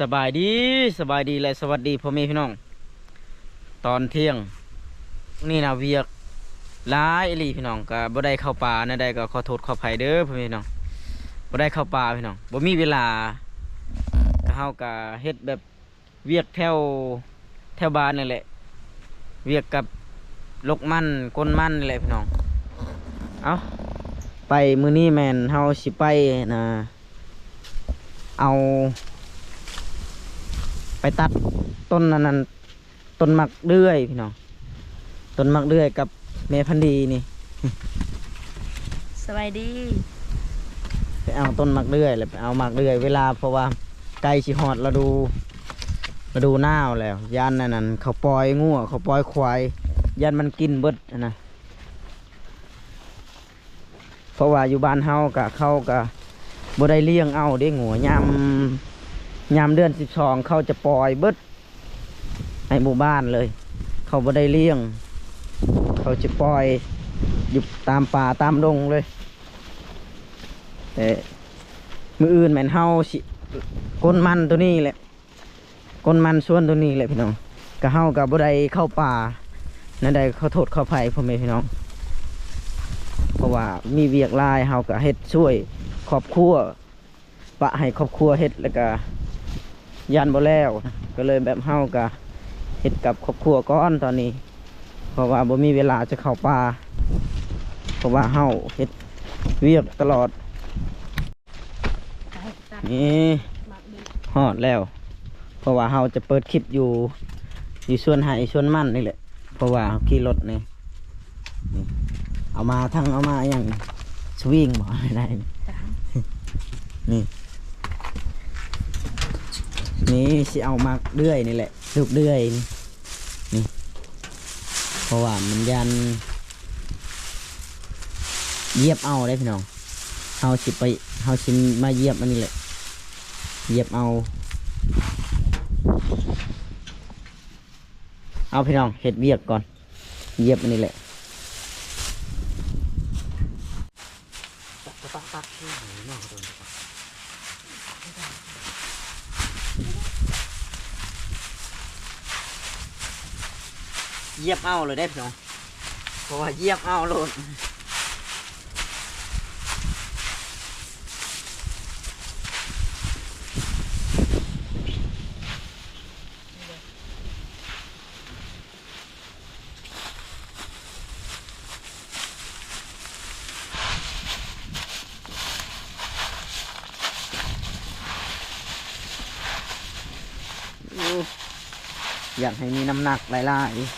สบายดีสบายดีและสวัสดีพ่อแม่พี่น้อง ตอนเที่ยง นี่นะเวียกหลายอีหลีพี่น้องก็บ่ได้เข้าป่านะได้ก็ขอโทษขออภัยเด้อพ่อแม่พี่น้องบ่ได้เข้าป่าพี่น้องบ่มีเวลาก็เฮาก็เฮ็ดแบบเวียกแถวแถวบ้านนี่แหละ เวียกกับลกมันก้นมันนี่แหละพี่น้องเอาไปมื้อนี้แม่นเฮาสิไปนะเอา ไปตัดต้นนั้นนั้นต้นมักเดือยพี่น้องต้นมักเดือยกับเมพันธุ์ดีนี่สบายดีไปเอาต้นมักเดือยเลยไปเอามักเดือยเวลาเพราะว่าไก่ชิฮอดเราดูเราดูหน้าวแล้วยันนั่นนั่นเขาปล่อยงัวเขาปล่อยควายยันมันกินเบิดอะนะเพราะว่าอยู่บ้านเฮากะเขากะบ่ได้เลี้ยงเอาได้งัวยาม ยามเดือนสิบสองเขาจะปล่อยเบิดในหมู่บ้านเลย เขาบ่ได้เลี้ยง เขาจะปล่อยอยู่ตามป่าตามดงเลยแต่มืออื่นแม่นเฮาสิก้นมันตัวนี้แหละก้นมันส่วนตัวนี้แหละพี่น้องก็เฮากับบ่ได้เข้าป่านั่นใดขอโทษเขออภัยพ่อแม่พี่น้อง เพราะว่ามีเวียกลายเฮาก็เฮ็ดช่วยครอบครัวปะให้ครอบครัวเฮ็ดแล้วก็ ยันบ่แล้วนะก็เลยแบบเฮาก็เฮ็ดกับครอบครัวก่อนตอนนี้ เพราะว่าบ่มีเวลาจะเข้าป่าเพราะว่าเฮาเฮ็ดเวียกตลอด นี่ฮอดแล้ว เพราะว่าเราจะเปิดคลิปอยู่ อยู่ส่วนไหส่วนมั่นนี่แหละ เพราะว่าขี่รถนี่นี่เอามาทั้งเอามาอย่างสวิงบอกไม่ได้นี่ นี่สิเอามาเดือยนี่แหละลูกเดือยนี่เพราะว่ามันยันเยียบเอาได้พี่น้องเฮาสิไปเฮาสิมาเยียบอันนี้แหละเยียบเอา เอาพี่น้องเห็ดเวียกก่อน เยียบอันนี้แหละ เยียบเอาเลยได้พี่น้องเพราะว่าเยียบเอาโลดอยากให้มีน้ำหนักหลายๆนี่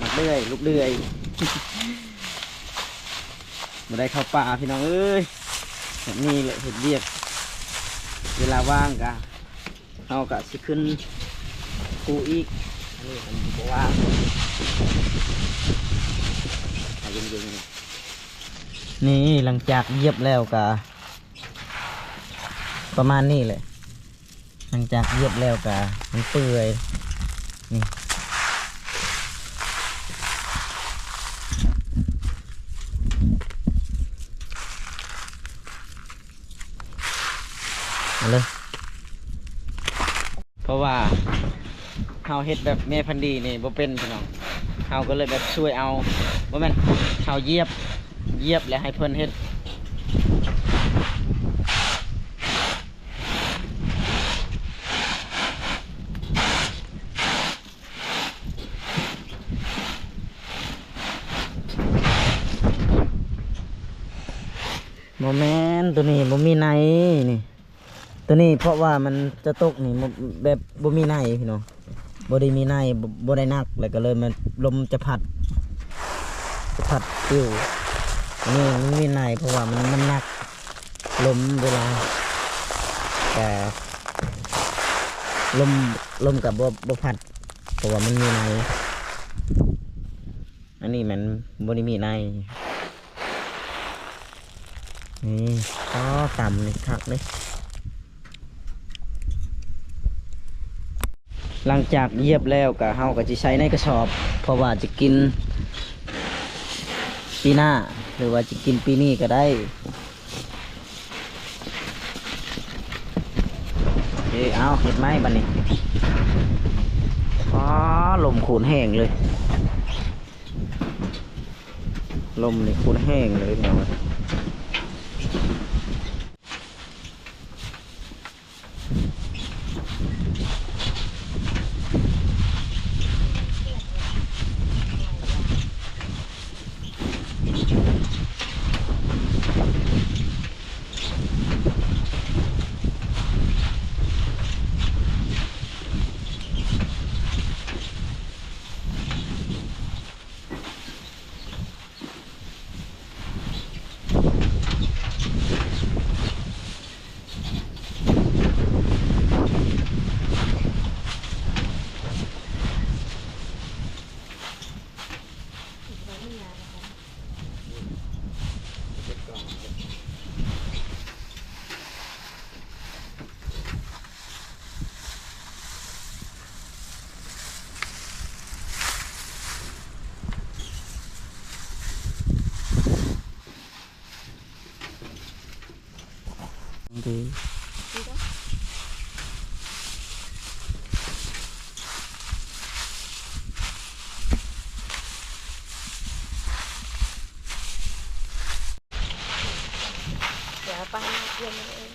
มักเลื่อยลูกเลื่อย มาได้เข้าป่าพี่น้องเอ้ยแบบนี้แหละเห็ดเบียก เวลาว่างกะเอากะสิขึ้นกูอีกอันนี้มันบอกว่าเย็นเย็นๆนี่หลังจากเยียบแล้วกะประมาณนี้แหละหลังจากเยียบแล้วกะมันเปื่อยนี่เอาเลย เพราะว่าเฮาเฮ็ดแบบเมพันธุ์ดีนี่บ่เป็นพี่น้องเฮาก็เลยแบบช่วยเอาบ่แม่นเฮาเยียบเยียบแล้วให้เพิ่นเฮ็ดบ่แมนตัวนี้บ่มีในนี่ ตัวนี้เพราะว่ามันจะตกนี่บ่แบบบ่มีในพี่น้อง บ่ไดมีในบ่บ่ได้นักแล้วก็เลยมันลมจะพัดจะพัดติ้วนนี้มันมีในเพราะว่ามันน้ำหนักลมเวลาแต่ลมลมกับบ่บ่พัดเพราะว่ามันมีในอันนี้มันบ่ไดมีในนี่ก็ต่ำนี่คักเลย หลังจากเยียบแล้วก็เฮาก็จะใช้ในกระสอบ เพราะว่าจะกิน ปีหน้า หรือว่าจะกินปีนี้ก็ได้โอเคเอาเห็ดไหมบันนี้อ๋อลมขูนแห้งเลย ลมนี่ขูนแห้งเลยเนี่ย ดี เดี๋ยวไปเย็นเอง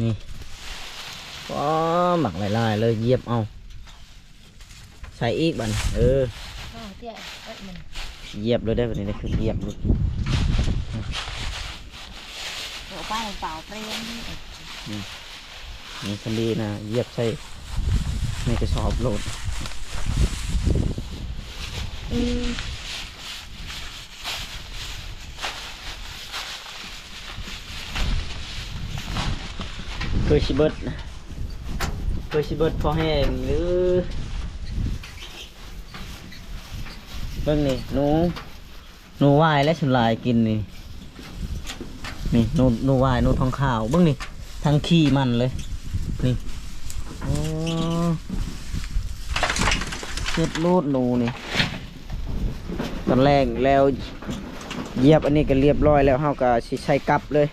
นี่ก็หมักหลา ยๆเลยเหยียบเอา ใส่อีกบัดนเอออ๋อเตี้ยเอ้ยมันเหยียบเลยได้แบบนี้นะคือเหยียบเลยเดี๋ยวป้าเปล่าเปรี้ยงนี่คันดีนะเหยียบใส่ในกระสอบโหลดอืมเคยชิเบิด เคยชิเบิดพอแห้งหรือเบิ่งนี่หนูหนูวายและชุนลายกินนี่นี่หนูหนูวายหนูทองขาวเบิ่งนี่ทั้งขี้มันเลย นี่โอ้เช็ดรูดหนูนี่ตอนแรกแล้วเยียบอันนี้ก็เรียบร้อยแล้วเฮาก็สิใช้กับเลย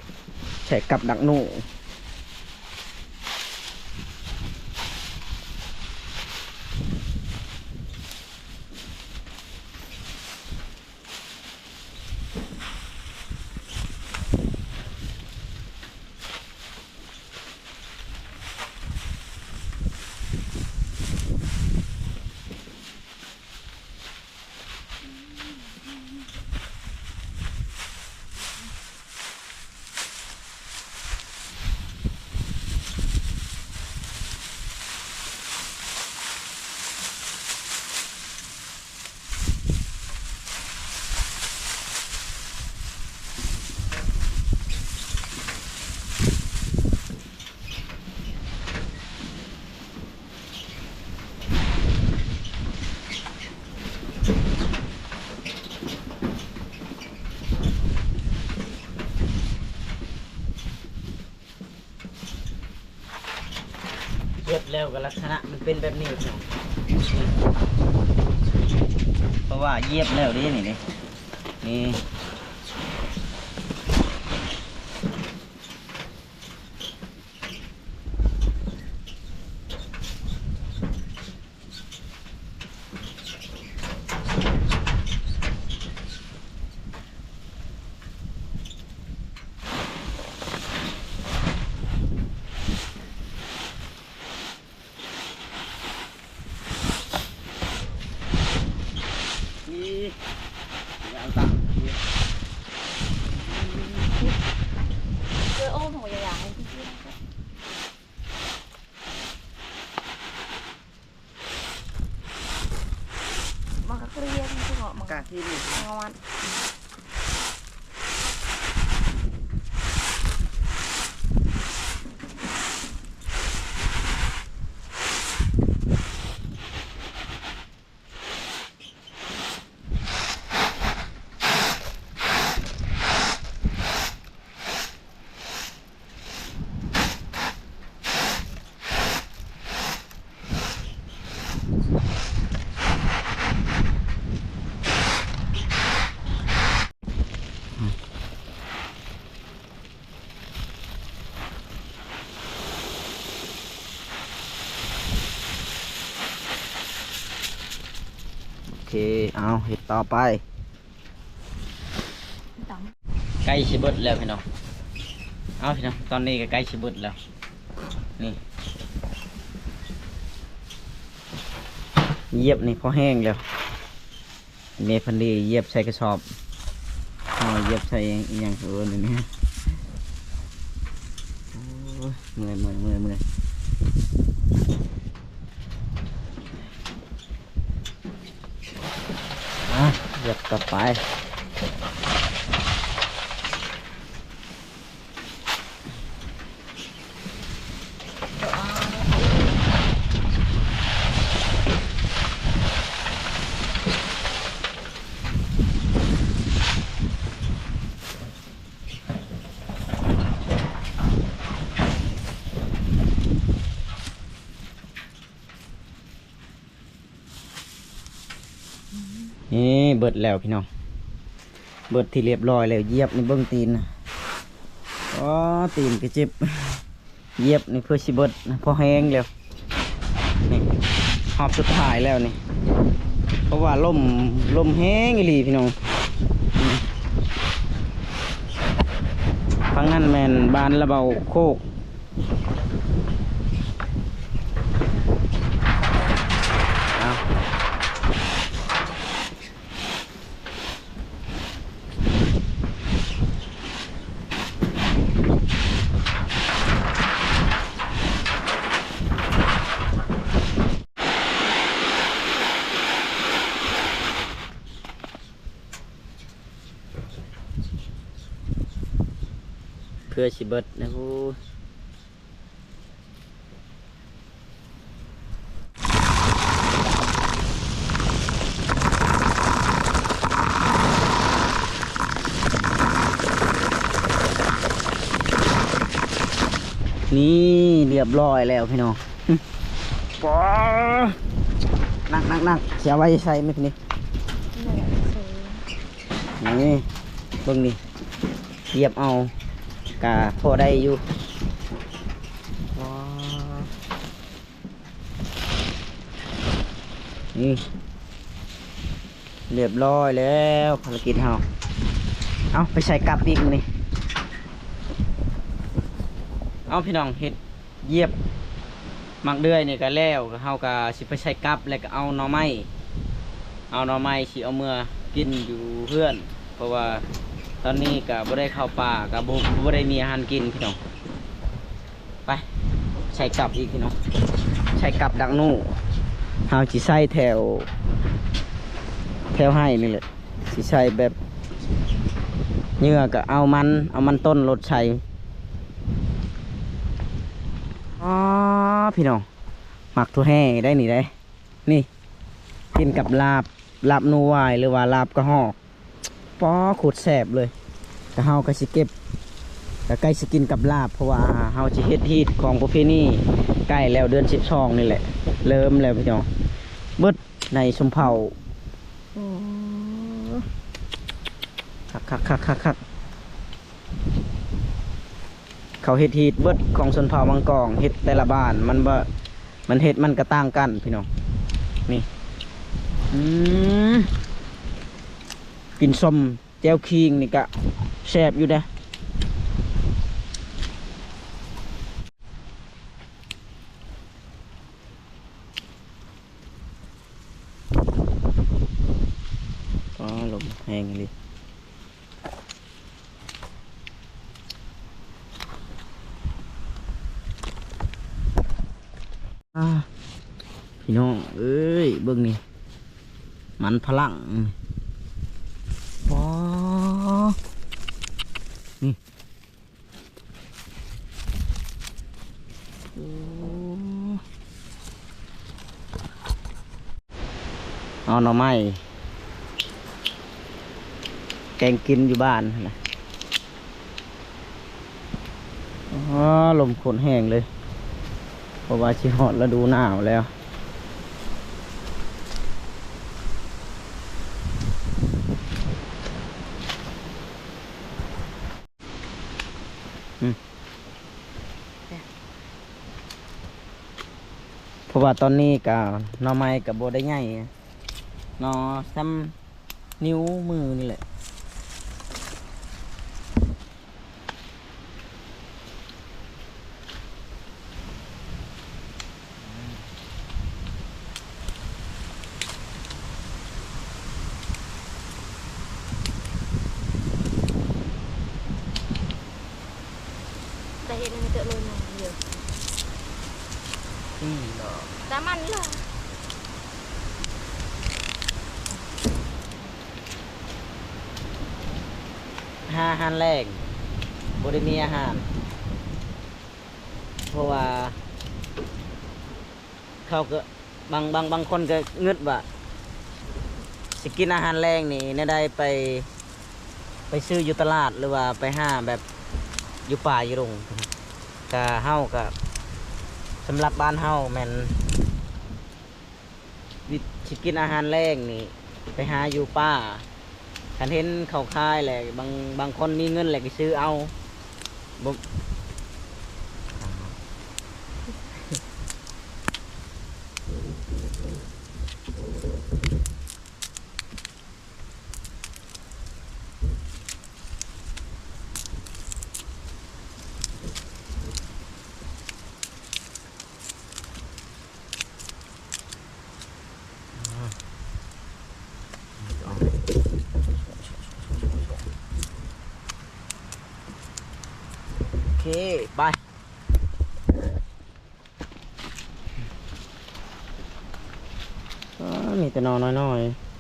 ใช้กับดักหนู กับลักษณะมันเป็นแบบนี้เนาะเพราะว่าเย็บแล้วดินี่นี่นี่ นี่ เคเอาเห็ดต่อไปใกล้ชิบิดแล้วพี่น้องเอาพี่น้องตอนนี้ก็ใกล้ชิบิดแล้วนี่เยียบนี่พอแห้งแล้วเมพันดีเยียบใส่กระสอบเอาเยียบใส่อย่างออนี่นี่โอ้ยเมื่อยเมื่อยเมื่อยเมื่อย เหยียบต่อไป นี่ เบิดแล้วพี่น้อง เบิดที่เรียบร้อยแล้วเยียบในเบื้องตีนนะอ๋อตีนก็เจ็บเยียบนี่เพื่อชิเบิดพอแห้งแล้วนี่หอบสุดท้ายแล้วนี่ เพราะว่าลมลมแห้งอีหลีพี่น้องฟังนั่นแมนบานระเบาโคก เพื่อชิเบิดนะพูนี่เรียบร้อยแล้วพี่น้องปอนักนักนักเสียไว้ใส่ไหมพี่นี่เหนื่อยสูงนี่เบิ่งนี่เหยียบเอา กะพอได้อยู่นี่เรียบร้อยแล้วภารกิจเฮาเอาไปใส่กลับอีกนี่เอาพี่น้องเฮ็ดเยียบมักเดือยนี่ก็แล้วก็เฮาก็สิไปใส่กลับแล้วก็เอาหน่อไม้เอาหน่อไม้สิเอาเมื่อกินอยู่เพื่อน เพราะว่า ตอนนี้ก็บ่ได้เข้าป่าก็บ่บ่ได้มีอาหารกินพี่น้องไปใช้กลับอีกพี่น้องใช้กลับดักนู่เฮาสิใส่แถว แถวให้นี่แหละสิใส่แบบเหงื่อก็เอามัน เอามันต้นรถใช้อ๋อพี่น้องหมักทั่วแห่ได้นี่ได้นี่กินกับลาบลาบนูวายหรือว่าลาบกระหอก ป้อขูดแสบเลยแต่เฮาก็สิเก็บแต่ใกล้สกินกับลาบ เพราะว่าเฮาสิเฮ็ดฮีดของประเพณีใกล้แล้วเดือนสิบสองนี่แหละ เริ่มแล้วพี่น้องเบิดในชมเผาคักคักคักคักคักเขาเฮ็ดฮีดเบิดของชนเผ่ามังกรเฮ็ดแต่ละบ้านมันบ่มันเฮ็ดมันก็ต่างกันพี่น้องนี่อืม กินส้มแจ่วคิงนี่กะแซ่บอยู่เด้อก็ลมแห้งเลยอ่าพี่น้อง เอ้ย เบิ่งนี่ มันพลัง นี่โอ้ เอาหน่อไม้แกงกินอยู่บ้านนะอ๋อลมขนแห้งเลย เพราะว่าชิฮอดฤดูหนาวแล้ว เพราะ ว่าตอนนี้กับนอไม้กับโบได้ใหญ่นอซ้ำนิ้วมือนี่แหละ แต่เห็นมันเจอเลยหน่อยเดียว นี่เนาะ แต่มันเหรอ หาอาหารแรกโบได้มีอาหาร เพราะว่า เขาก็บางบางบางคนก็เงึดว่าสิกินอาหารแรงนี่เนี่ยได้ไป ไปซื้ออยู่ตลาดหรือว่าไปห้าแบบอยู่ป่าอยู่รงกะเฮากับสำหรับบ้านเฮาแมนวิสิกินอาหารแรงนี่ ไปหาอยู่ป่า คันเห็นเขาคายแหละบางบางคนมีเงินแหละก็ซื้อเอา ไปมีแต่นอนน้อยๆ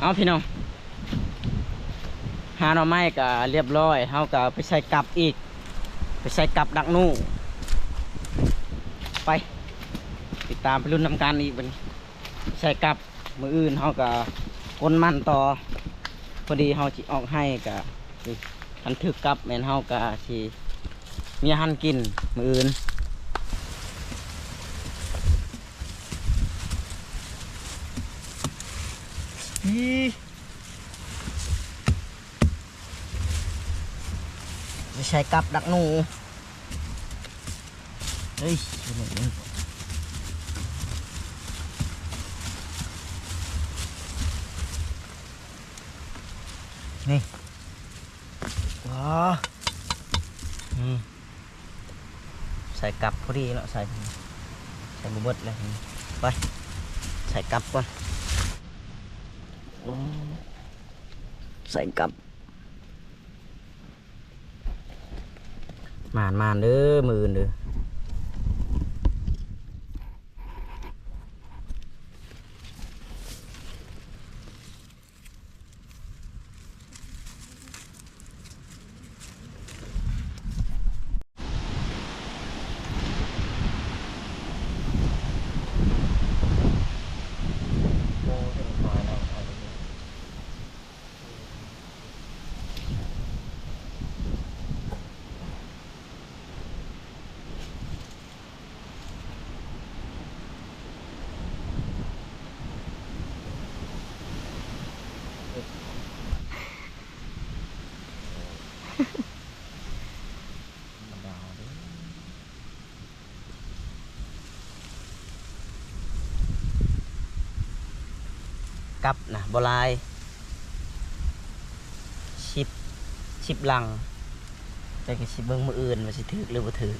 เอาพี่น้อง หาหน่อไม้ก็เรียบร้อยเฮาก็ไปใส่กลับอีก ไปใส่กลับดักนู่ไป ติดตามไปรุ่นนำการอีกบันใส่กลับมืออื่นเฮาก็กนมันต่อ พอดีเฮาจิออกให้กะันถึกกลับแมนเฮากะสิมีอาหันกินมืออื่นอีใช่กับดักหนูเฮ้ยนี่ ว้าอืมใส่กลับพอดีแล้วใส่ใส่บุเบิดเลยไปใส่กลับก่อนโอ้ใส่กลับมานมานเด้อมือเด้อ กับนะบลายชิบชิบลังแต่ก็ชิบเบิ้งมืออื่นว่าสิถือหรือบ่ถือ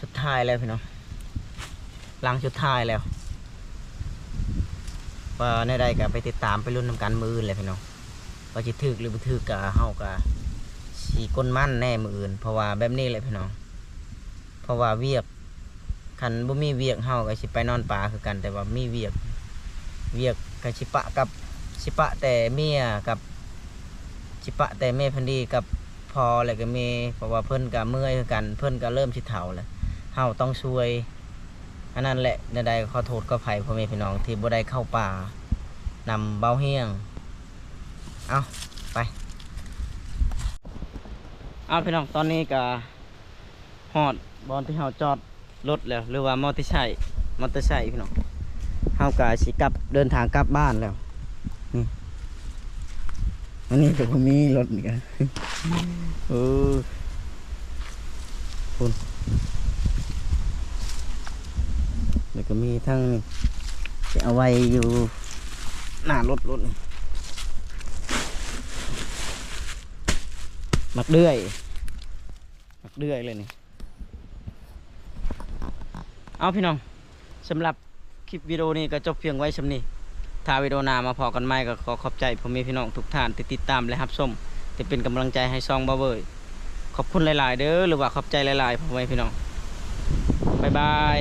สุดท้ายแล้วพี่น้องลังสุดท้ายแล้วว่าในใดก็ไปติดตามไปรุ่นนำกันมืออื่นเลยพี่น้องว่าสิถือหรือบ่ถือกะเฮากะ สีก้นมั่นแน่มืออื่น เพราะว่าแบบนี้เลยพี่น้อง เพราะว่าเวียกคันบ่มีเวียกเฮาก็สิไปนอนป่าคือกัน แต่ว่ามีเวียก เวียกก็สิปะกับสิปะแต่เมียกับสิปะแต่แม่พันดีกับพอแล้วก็เมเพราะว่าเพิ่นก็เมื่อยคือกัน เพิ่นก็เริ่มสิเฒ่าแล้วเฮาต้องช่วยอันนั้นแหละใดๆขอโทษก็ภัยพ่อแม่พี่น้องที่บ่ได้เข้าป่านำเบาเฮียง เอา เอาพี่น้องตอนนี้ก็ฮอดบอนที่เฮาจอดรถแล้ว หรือว่ามอเตอร์ไซค์มอเตอร์ไซค์พี่น้องเฮาก็สิกลับเดินทางกลับบ้านแล้วนี่อันนี้ก็บ่มีรถนี่กันเออคุณแล้วก็มีทั้งนี่จะเอาไว้อยู่หน้ารถรถนี่ มักเดือยมักเดือยเลยนี่ เอาพี่น้องสำหรับคลิปวิดีโอนี้ก็จบเพียงไว้สำนี้ถ้าวิดีโอหน้ามาพอกันใหม่ก็ขอขอบใจพ่อแม่พี่น้องทุกท่านที่ติดตามและรับชมที่เป็นกำลังใจให้ซองบาเบยขอบคุณหลาย ๆ เด้อหรือว่าขอบใจหลายๆพ่อแม่พี่น้องบ๊ายบาย